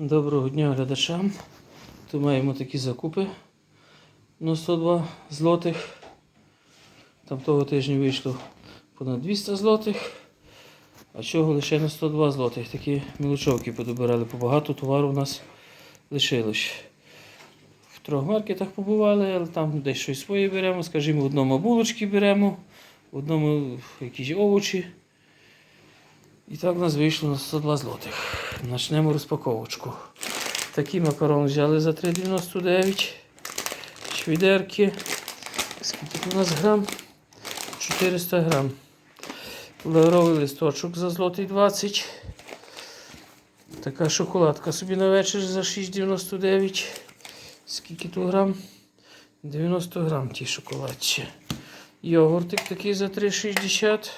Доброго дня глядачам. Тут маємо такі закупи на 102 злотих. Там того тижня вийшло понад 200 злотих. А чого лише на 102 злотих. Такі мілочовки подобирали. Побагато товару у нас лишилось. В трьох маркетах побували, але там десь щось своє беремо. Скажімо, в одному булочки беремо, в одному якісь овочі. І так у нас вийшло на 102 злотих. Почнемо розпаковочку. Такі макарони взяли за 3,99. Швідерки. Скільки у нас грам? 400 грам. Лавровий листочок за злотий 20. Така шоколадка собі на вечір за 6,99. Скільки тут грам? 90 грам ті шоколадці. Йогуртик такий за 3,60.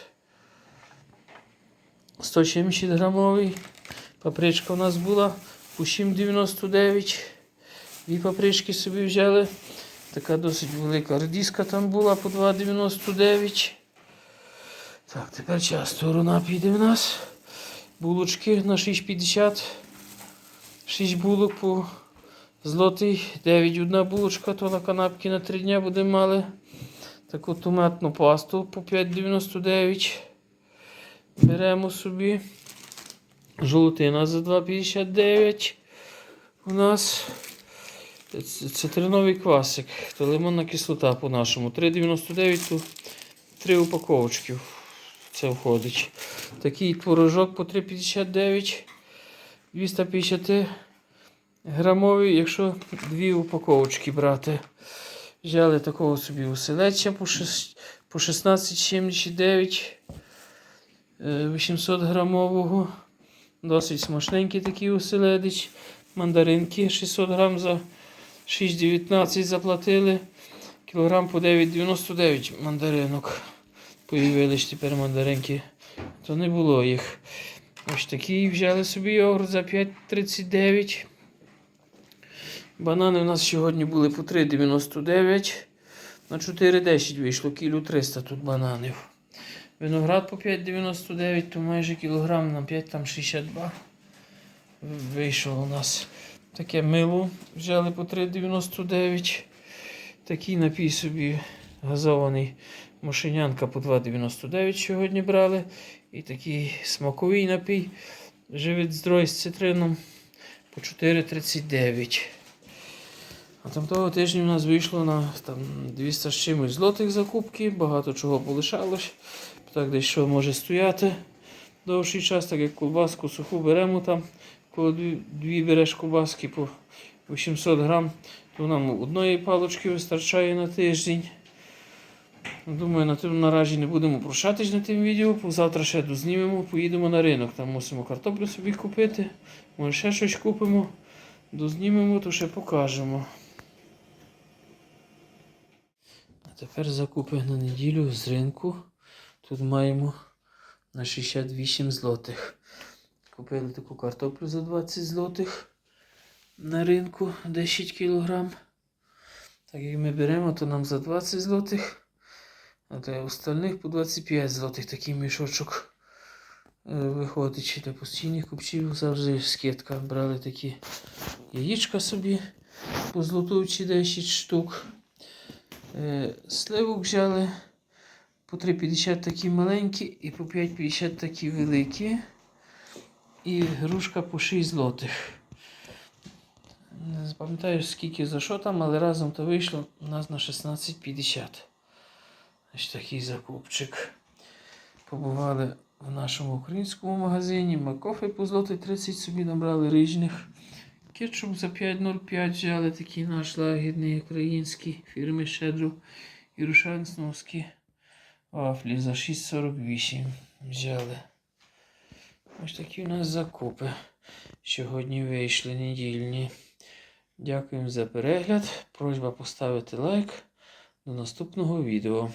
170 грамовий. Папричка у нас була по 7,99. Дві папрички собі взяли. Така досить велика редиска там була по 2,99. Так, тепер час сторона піде в нас. Булочки на 6,50. 6 булок по злотий. 9 одна булочка, то на канапки на 3 дня будемо мали. Таку томатну пасту по 5,99. Беремо собі. Жолотина за 2,59 у нас. Цитриновий квасик. То лимонна кислота по-нашому. 3,99 то 3 упаковочки. Це входить. Такий творожок по 3,59. 250 грамовий, якщо дві упаковочки брати. Взяли такого собі оселедця по 16,79. Е, 800 грамового. Досить смачненький такий оселедич. Мандаринки 600 грам за 6,19 заплатили. Кілограм по 9,99 мандаринок. Появились тепер мандаринки. То не було їх. Ось такі взяли собі йогурт за 5,39. Банани у нас сьогодні були по 3,99. На 4,10 вийшло, кілю 300 тут бананів. Виноград по 5,99, то майже кілограм на 5 там 62. Вийшло у нас таке мило. Взяли по 3,99. Такий напій собі газований мошенянка по 2,99 сьогодні брали. І такий смаковий напій. Живить здорой з цитрином по 4,39. А там того тижня у нас вийшло на там, 200 з чимось злотих закупки, багато чого полишалось. Так десь що може стояти довший час, так як ковбаску суху беремо там, коли дві, береш ковбаски по 800 грам, то нам одної палочки вистачає на тиждень. Думаю, на тим наразі не будемо прощатись на тим відео. Завтра ще дознімемо, поїдемо на ринок. Там мусимо картоплю собі купити. Може ще щось купимо. Дознімемо, то ще покажемо. А тепер закупи на неділю з ринку. Тут маємо на 68 злотих. Купили таку картоплю за 20 злотих на ринку 10 кілограм. Так як ми беремо, то нам за 20 злотих. А для остальних по 25 злотих такий мішочок е, виходить. Для постійних купців завжди скидка. Брали такі яєчка собі по злотовці 10 штук. Е, Сливок взяли по 3,50 такі маленькі і по 5,50 такі великі. І грушка по 6 злотих. Не пам'ятаю скільки за що там, але разом то вийшло у нас на 16,50. Ось такий закупчик. Побували в нашому українському магазині. Макофе по злотий 30 собі набрали різних. Кетчуп за 5,05 взяли такий наш лагідний український фірми Щедро. І рушансновські вафлі за 6,48 взяли. Ось такі у нас закупи. Сьогодні вийшли недільні. Дякуємо за перегляд. Просьба поставити лайк. До наступного відео.